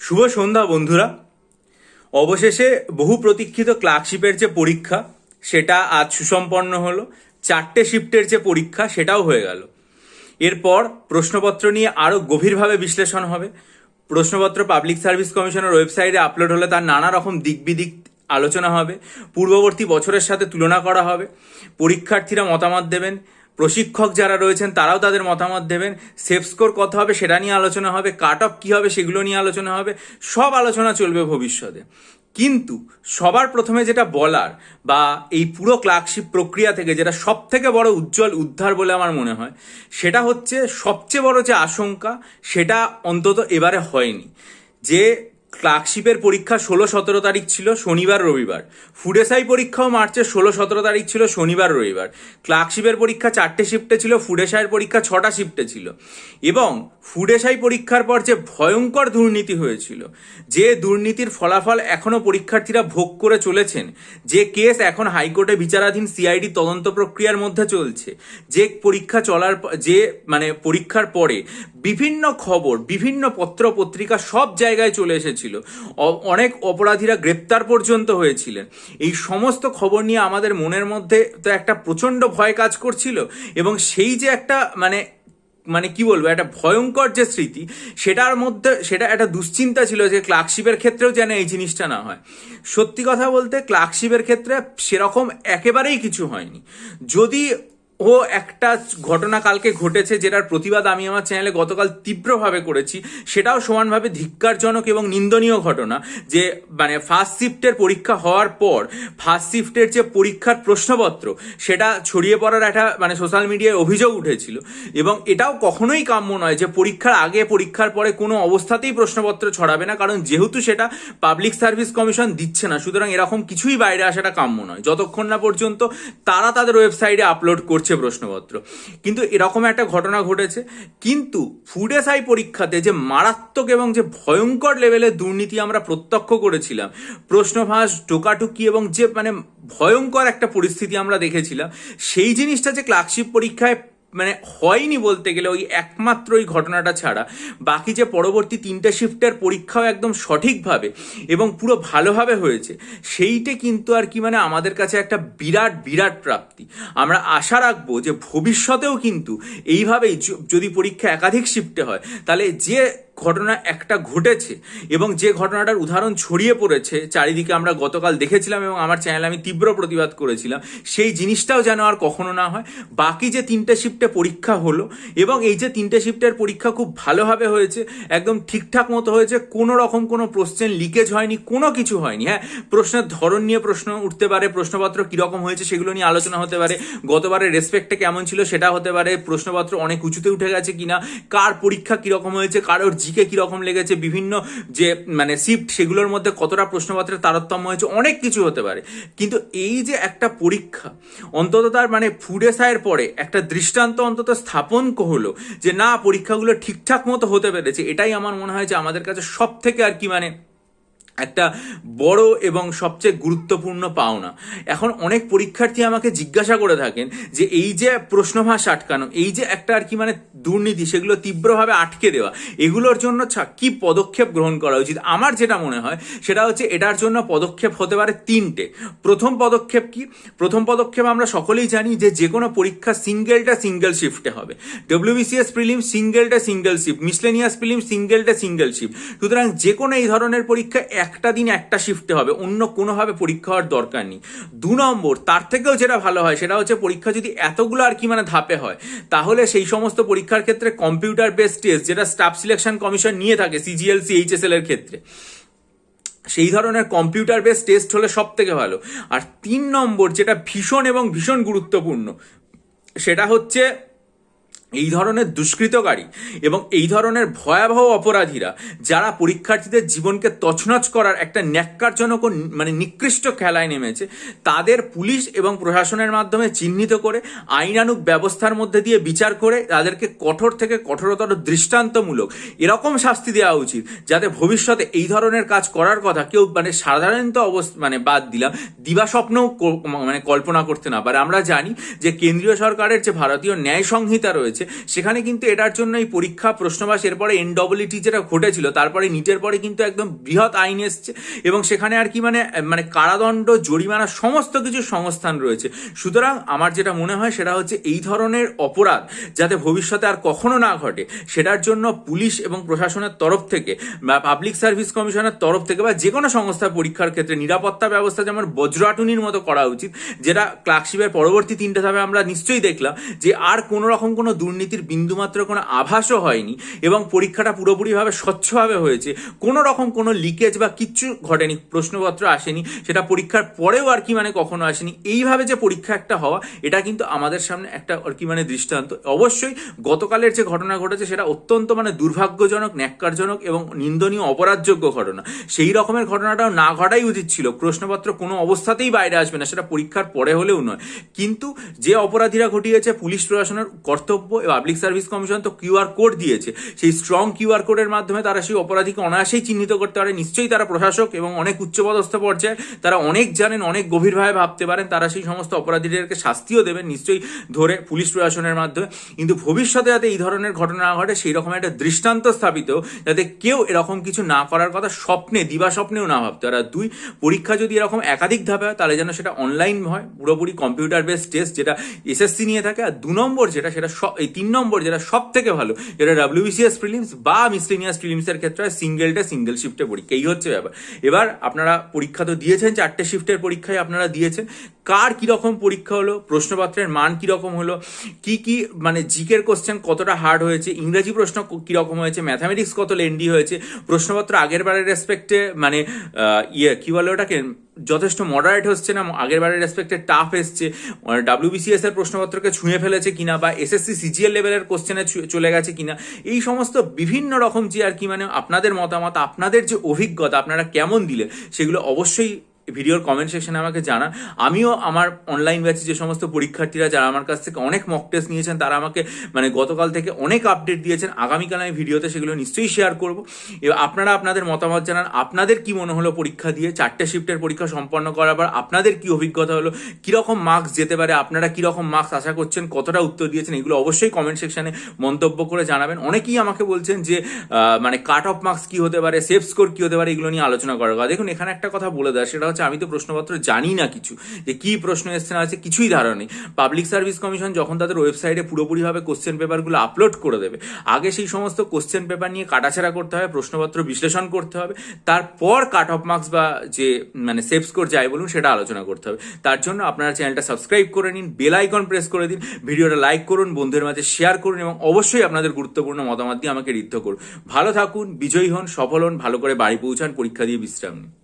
শুভ সন্ধ্যা, বন্ধুরা। অবশেষে বহু প্রতীক্ষিত ক্লার্কশিপের যে পরীক্ষা, সেটা আজ সুসম্পন্ন হলো। চারটে শিফটের যে পরীক্ষা, সেটাও হয়ে গেল। এরপর প্রশ্নপত্র নিয়ে আরও গভীরভাবে বিশ্লেষণ হবে। প্রশ্নপত্র পাবলিক সার্ভিস কমিশনের ওয়েবসাইটে আপলোড হলে তার নানা রকম দিক বিদিক আলোচনা হবে। পূর্ববর্তী বছরের সাথে তুলনা করা হবে। পরীক্ষার্থীরা মতামত দেবেন। প্রশিক্ষক যারা রয়েছেন, তারাও তাদের মতামত দেবেন। সেফ স্কোর কত হবে সেটা নিয়ে আলোচনা হবে কাট অফ কী হবে সেগুলো নিয়ে আলোচনা হবে, সব আলোচনা চলবে ভবিষ্যতে। কিন্তু সবার প্রথমে যেটা বলার বা এই পুরো ক্লার্কশিপ প্রক্রিয়া থেকে যেটা সব থেকে বড় উজ্জ্বল উদ্ধার বলে আমার মনে হয়, সেটা হচ্ছে সবচেয়ে বড় যে আশঙ্কা, সেটা অন্তত এবারে হয়নি। যে ক্লার্কশিপের পরীক্ষা ষোলো সতেরো তারিখ ছিল শনিবার রবিবার। ফুড এসআই পরীক্ষাও মার্চের ষোলো সতেরো তারিখ ছিল শনিবার রবিবার। ক্লার্কশিপের পরীক্ষা চারটে শিফটে ছিল ফুড এসআইয়ের পরীক্ষা ছটা শিফটে ছিল। এবং ফুড এসআই পরীক্ষার পর যে ভয়ঙ্কর দুর্নীতি হয়েছিল, যে দুর্নীতির ফলাফল এখনও পরীক্ষার্থীরা ভোগ করে চলেছেন, যে কেস এখন হাইকোর্টে বিচারাধীন সিআইডি তদন্ত প্রক্রিয়ার মধ্যে চলছে, যে পরীক্ষা চলার যে মানে পরীক্ষার পরে বিভিন্ন খবর, বিভিন্ন পত্র পত্রিকা সব জায়গায় চলে এসেছিল অ- অনেক অপরাধীরা গ্রেপ্তার পর্যন্ত হয়েছিলেন। এই সমস্ত খবর নিয়ে আমাদের মনের মধ্যে তো একটা প্রচণ্ড ভয় কাজ করছিল এবং সেই যে একটা মানে মানে কি বলব, একটা ভয়ঙ্কর যে স্মৃতি, সেটার মধ্যে, সেটা একটা দুশ্চিন্তা ছিল যে ক্লার্কশিপের ক্ষেত্রেও যেন এই জিনিসটা না হয়। সত্যি কথা বলতে, ক্লার্কশিপের ক্ষেত্রে সেরকম একেবারেই কিছু হয়নি। যদি ও একটা ঘটনা কালকে ঘটেছে যেটার প্রতিবাদ আমি আমার চ্যানেলে গতকাল তীব্রভাবে করেছি। সেটাও সমানভাবে ধিক্কারজনক এবং নিন্দনীয় ঘটনা যে মানে ফার্স্ট শিফটের পরীক্ষা হওয়ার পর ফার্স্ট শিফটের যে পরীক্ষার প্রশ্নপত্র, সেটা ছড়িয়ে পড়ার একটা মানে সোশ্যাল মিডিয়ায় অভিযোগ উঠেছিল। এবং এটাও কখনোই কাম্য নয় যে পরীক্ষার আগে, পরীক্ষার পরে কোনো অবস্থাতেই প্রশ্নপত্র ছড়াবে না, কারণ যেহেতু সেটা পাবলিক সার্ভিস কমিশন দিচ্ছে না, সুতরাং এরকম কিছুই বাইরে আসাটা কাম্য নয়। যতক্ষণ না পর্যন্ত তারা তাদের ওয়েবসাইটে আপলোড করছে প্রশ্নপত্র। কিন্তু এরকম একটা ঘটনা ঘটেছে, কিন্তু ফুড এসআই পরীক্ষাতে যে মারাত্মক এবং যে ভয়ঙ্কর লেভেলের দুর্নীতি আমরা প্রত্যক্ষ করেছিলাম প্রশ্নভাস টোকাটুকি এবং যে মানে ভয়ঙ্কর একটা পরিস্থিতি আমরা দেখেছিলাম, সেই জিনিসটা যে ক্লার্কশিপ পরীক্ষায় মানে হয়নি বলতে গেলে ওই একমাত্র ওই ঘটনাটা ছাড়া। বাকি যে পরবর্তী তিনটা শিফটের পরীক্ষাও একদম সঠিকভাবে এবং পুরো ভালোভাবে হয়েছে, সেইটা কিন্তু আর কি মানে আমাদের কাছে একটা বিরাট বিরাট প্রাপ্তি। আমরা আশা রাখব যে ভবিষ্যতেও কিন্তু এইভাবেই যদি পরীক্ষা একাধিক শিফটে হয়, তাহলে যে ঘটনা একটা ঘটেছে এবং যে ঘটনাটার উদাহরণ ছড়িয়ে পড়েছে, চারিদিকে আমরা গতকাল দেখেছিলাম এবং আমার চ্যানেলে আমি তীব্র প্রতিবাদ করেছিলাম, সেই জিনিসটাও যেন আর কখনো না হয়। বাকি যে তিনটে শিফটে পরীক্ষা হলো এবং এই যে তিনটে শিফটের পরীক্ষা খুব ভালোভাবে হয়েছে, একদম ঠিকঠাক মতো হয়েছে, কোনো রকম কোনো প্রশ্নের লিকেজ হয়নি, কোনো কিছু হয়নি। হ্যাঁ প্রশ্নের ধরন নিয়ে প্রশ্ন উঠতে পারে, প্রশ্নপত্র কীরকম হয়েছে সেগুলো নিয়ে আলোচনা হতে পারে, গতবারের রেসপেক্টটা কেমন ছিল সেটা হতে পারে, প্রশ্নপত্র অনেক উঁচুতে উঠে গেছে কিনা, কার পরীক্ষা কীরকম হয়েছে, কারোর জিকে কীরকম লেগেছে, বিভিন্ন যে মানে শিফট সেগুলোর মধ্যে কতটা প্রশ্নপত্রের তারতম্য হয়েছে, অনেক কিছু হতে পারে। কিন্তু এই যে একটা পরীক্ষা, অন্তত তার মানে ফুড এসআইয়ের পরে একটা দৃষ্টান্ত অন্তত স্থাপন হলো যে, না, পরীক্ষাগুলো ঠিকঠাক মতো হতে পেরেছে। এটাই আমার মনে হয় যে আমাদের কাছে সব থেকে আর কি মানে একটা বড় এবং সবচেয়ে গুরুত্বপূর্ণ পাওনা। এখন অনেক পরীক্ষার্থী আমাকে জিজ্ঞাসা করে থাকেন যে এই যে প্রশ্নভাস আটকানো, এই যে একটা আর কি মানে দুর্নীতি, সেগুলো তীব্রভাবে আটকে দেওয়া, এগুলোর জন্য কি পদক্ষেপ গ্রহণ করা উচিত? আমার যেটা মনে হয়, সেটা হচ্ছে এটার জন্য পদক্ষেপ হতে পারে তিনটে। প্রথম পদক্ষেপ কি? প্রথম পদক্ষেপ আমরা সকলেই জানি যে যে কোনো পরীক্ষা সিঙ্গেলটা সিঙ্গেল শিফটে হবে। ডব্লিউবিসিএস প্রিলিম সিঙ্গেলটা সিঙ্গেল শিফট মিসলেনিয়াস প্রিলিম সিঙ্গেলটা সিঙ্গেল শিফট সুতরাং যে কোনো এই ধরনের পরীক্ষা একটা দিন একটা শিফটে হবে, অন্য কোনোভাবে পরীক্ষা হওয়ার দরকার নেই। দু নম্বর, তার থেকেও যেটা ভালো হয়, সেটা হচ্ছে পরীক্ষা যদি এতগুলো আর কি মানে ধাপে হয়, তাহলে সেই সমস্ত পরীক্ষার ক্ষেত্রে কম্পিউটার বেসড টেস্ট যেটা স্টাফ সিলেকশন কমিশন নিয়ে থাকে সিজিএলসি এইচএসএল এর ক্ষেত্রে, সেই ধরনের কম্পিউটার বেস টেস্ট হলে সব থেকে ভালো। আর তিন নম্বর, যেটা ভীষণ এবং ভীষণ গুরুত্বপূর্ণ, সেটা হচ্ছে এই ধরনের দুষ্কৃতকারী এবং এই ধরনের ভয়াবহ অপরাধীরা, যারা পরীক্ষার্থীদের জীবনকে তছনছ করার একটা ন্যাক্কারজনক মানে নিকৃষ্ট খেলায় নেমেছে, তাদের পুলিশ এবং প্রশাসনের মাধ্যমে চিহ্নিত করে, আইনানুগ ব্যবস্থার মধ্যে দিয়ে বিচার করে, তাদেরকে কঠোর থেকে কঠোরতর দৃষ্টান্তমূলক এরকম শাস্তি দেওয়া উচিত, যাতে ভবিষ্যতে এই ধরনের কাজ করার কথা কেউ মানে সাধারণত অবস্থা মানে বাদ দিলাম, দিবা স্বপ্নও মানে কল্পনা করতে না পারে। আমরা জানি যে কেন্দ্রীয় সরকারের যে ভারতীয় ন্যায় সংহিতা রয়েছে হয়েছে। সেখানে কিন্তু এটার জন্য এই পরীক্ষা, প্রশ্নবাস, এরপরে এনডব্লিউটি যেটা ঘটেছিল। তারপরে নিটের পরে কিন্তু একদম বৃহৎ আইন এসছে এবং সেখানে আর কি মানে মানে কারাদণ্ড, জরিমানা, সমস্ত কিছু সংস্থান রয়েছে। সুতরাং আমার যেটা মনে হয় সেটা হচ্ছে এই ধরনের অপরাধ যাতে ভবিষ্যতে আর কখনো না ঘটে, সেটার জন্য পুলিশ এবং প্রশাসনের তরফ থেকে বা পাবলিক সার্ভিস কমিশনের তরফ থেকে বা যে কোনো সংস্থার পরীক্ষার ক্ষেত্রে নিরাপত্তা ব্যবস্থা যেমন বজ্রাটুনির মতো করা উচিত, যেটা ক্লার্কশিপের পরবর্তী তিনটে ধাপে আমরা নিশ্চয়ই দেখলাম যে আর কোনো রকম কোনো দুর্নীতির বিন্দুমাত্র কোনো আভাসও হয়নি এবং পরীক্ষাটা পুরোপুরিভাবে স্বচ্ছভাবে হয়েছে। কোনো রকম কোনো লিকেজ বা কিচ্ছু ঘটেনি, প্রশ্নপত্র আসেনি, সেটা পরীক্ষার পরেও আর কি মানে কখনো আসেনি। এইভাবে যে পরীক্ষা একটা হওয়া, এটা কিন্তু আমাদের সামনে একটা আর কি মানে দৃষ্টান্ত। অবশ্যই গতকালের যে ঘটনা ঘটেছে, সেটা অত্যন্ত মানে দুর্ভাগ্যজনক, ন্যাক্কারজনক এবং নিন্দনীয়, অপরাধযোগ্য ঘটনা। সেই রকমের ঘটনাটাও না ঘটাই উচিত ছিল। প্রশ্নপত্র কোনো অবস্থাতেই বাইরে আসবে না, সেটা পরীক্ষার পরে হলেও নয়। কিন্তু যে অপরাধীরা ঘটিয়েছে, পুলিশ প্রশাসনের কর্তব্য পাবলিক সার্ভিস কমিশন তো কিউআর কোড দিয়েছে। সেই স্ট্রং কিউআর কোডের মাধ্যমে তারা সেই অপরাধীকে অনায়াসেই চিহ্নিত করতে পারে। নিশ্চয়ই তারা প্রশাসক এবং অনেক উচ্চপদস্থ পর্যায়ে তারা অনেক জানেন, অনেক গভীরভাবে ভাবতে পারেন, তারা সেই সমস্ত অপরাধীদেরকে শাস্তিও দেবেন নিশ্চয়ই ধরে পুলিশ প্রশাসনের মাধ্যমে। কিন্তু ভবিষ্যতে যাতে এই ধরনের ঘটনা না ঘটে, সেই রকম একটা দৃষ্টান্ত স্থাপিত, যাতে কেউ এরকম কিছু না করার কথা স্বপ্নে, দিবা স্বপ্নেও না ভাবতে আর দুই, পরীক্ষা যদি এরকম একাধিক ধাপে হয়, তাহলে যেন সেটা অনলাইন হয়। পুরোপুরি কম্পিউটার বেস টেস্ট যেটা এসএসসি নিয়ে থাকে, আর দু নম্বর যেটা, সেটা এই তিন নম্বর যেটা সব থেকে ভালো যেটা ডাব্লিউবিসিএস প্রিলিমস বা মিসলিনিয়াস প্রিলিমসের ক্ষেত্রে সিঙ্গেলটা সিঙ্গেল শিফটে পরীক্ষা, এই হচ্ছে ব্যাপার। এবার আপনারা পরীক্ষা তো দিয়েছেন, চারটে শিফটের পরীক্ষায় আপনারা দিয়েছেন, কার কীরকম পরীক্ষা হলো, প্রশ্নপত্রের মান কীরকম হলো, কি কি মানে জিকের কোশ্চেন কতটা হার্ড হয়েছে, ইংরেজি প্রশ্ন কীরকম হয়েছে ম্যাথামেটিক্স কত লেন্ডি হয়েছে, প্রশ্নপত্র আগের বারের রেসপেক্টে মানে ইয়ে কি বলে ওটাকে যথেষ্ট মডারেট হচ্ছে না, আগের বারের রেসপেক্টে টাফ এসছে। ডাব্লিউবিসিএস এর প্রশ্নপত্রকে ছুঁয়ে ফেলেছে কিনা বা এসএসসি সিজিএল লেভেলের কোশ্চেনে চলে গেছে কিনা, এই সমস্ত বিভিন্ন রকম যে আর কি মানে আপনাদের মতামত, আপনাদের যে অভিজ্ঞতা, আপনারা কেমন দিলে সেগুলো অবশ্যই ভিডিওর কমেন্ট সেকশনে আমাকে জানান আমিও আমার অনলাইন ব্যাচে যে সমস্ত পরীক্ষার্থীরা যারা আমার কাছ থেকে অনেক মক টেস্ট নিয়েছেন, তারা আমাকে মানে গতকাল থেকে অনেক আপডেট দিয়েছেন। আগামীকাল আমি ভিডিওতে সেগুলো নিশ্চয়ই শেয়ার করব। আপনারা আপনাদের মতামত জানান। আপনাদের কি মনে হলো পরীক্ষা দিয়ে? চারটে শিফটের পরীক্ষা সম্পন্ন করার পর আপনাদের কি অভিজ্ঞতা হলো? কীরকম মার্কস যেতে পারে? আপনারা কীরকম মার্কস আশা করছেন? কতটা উত্তর দিয়েছেন? এগুলো অবশ্যই কমেন্ট সেকশনে মন্তব্য করে জানাবেন। অনেকেই আমাকে বলছেন যে মানে কাট অফ মার্কস কি হতে পারে? সেফ স্কোর কি হতে পারে? এগুলো নিয়ে আলোচনা করার দেখুন, এখানে একটা কথা বলে দেয়, সেটা হচ্ছে, আমি তো প্রশ্নপত্র জানি না কিছু। যে কি প্রশ্ন এসছে না আছে, কিছুই ধারণা নেই। পাবলিক সার্ভিস কমিশন যখন তাদের ওয়েবসাইটে পুরোপুরিভাবে কোশ্চেন পেপারগুলো আপলোড করে দেবে, আগে সেই সমস্ত কোশ্চেন পেপার নিয়ে কাটাছেড়া করতে হবে, প্রশ্নপত্র বিশ্লেষণ করতে হবে, তারপর কাট অফ মার্কস বা যে মানে সেফ স্কোর যাই বলুন সেটা আলোচনা করতে হবে। তার জন্য আপনারা চ্যানেলটা সাবস্ক্রাইব করে নিন বেল আইকন প্রেস করে দিন, ভিডিওটা লাইক করুন, বন্ধুদের মাঝে শেয়ার করুন এবং অবশ্যই আপনাদের গুরুত্বপূর্ণ মতামত দিয়ে আমাকে ঋদ্ধ করুন। ভালো থাকুন, বিজয়ী হন, সফল হন, ভালো করে বাড়ি পৌঁছান, পরীক্ষা দিয়ে বিশ্রাম নিন।